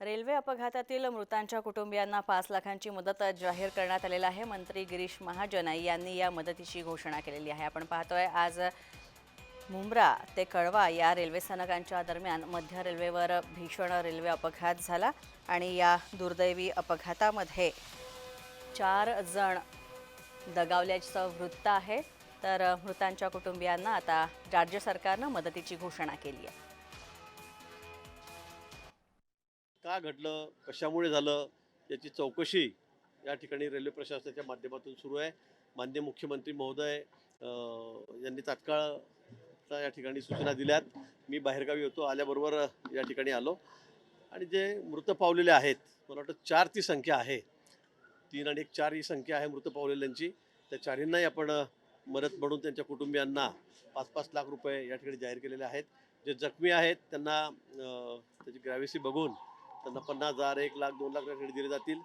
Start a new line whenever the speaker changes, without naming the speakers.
Railway अपघातातील मृतांच्या कुटुंबियांना पाच लाखांची मदत जाहीर करण्यात आलेली आहे. मंत्री गिरीश महाजन यांनी या मदतीची घोषणा केलेली आहे. आपण पाहतोय आज मुंब्रा ते कळवा या रेल्वे स्थानकांच्या दरम्यान मध्य रेल्वेवर भीषण रेल्वे अपघात झाला आणि या दुर्दैवी अपघातामध्ये चार जण दगावल्याचं वृत्त आहे. तर मृतांच्या कुटुंबियांना आता राज्य सरकारनं मदतीची घोषणा केली आहे.
का घडलं? कशामुळे झालं? याची चौकशी या ठिकाणी रेल्वे प्रशासनाच्या माध्यमातून सुरू आहे. मान्य मुख्यमंत्री महोदय यांनी तात्काळ या ठिकाणी सूचना दिल्यात. मी बाहेरगावी होतो आल्याबरोबर या ठिकाणी आलो. आणि जे मृत पावलेले आहेत मला वाटतं चार ती संख्या आहे. तीन आणि एक चार ही संख्या आहे मृत पावलेल्यांची. त्या चारींनाही आपण मदत म्हणून त्यांच्या कुटुंबियांना पाच पाच लाख रुपये या ठिकाणी जाहीर केलेले आहेत. जे जखमी आहेत त्यांना त्याची ग्रॅव्हिसी बघून त्यांना पन्नास हजार एक लाख दोन लाख या दिले जातील.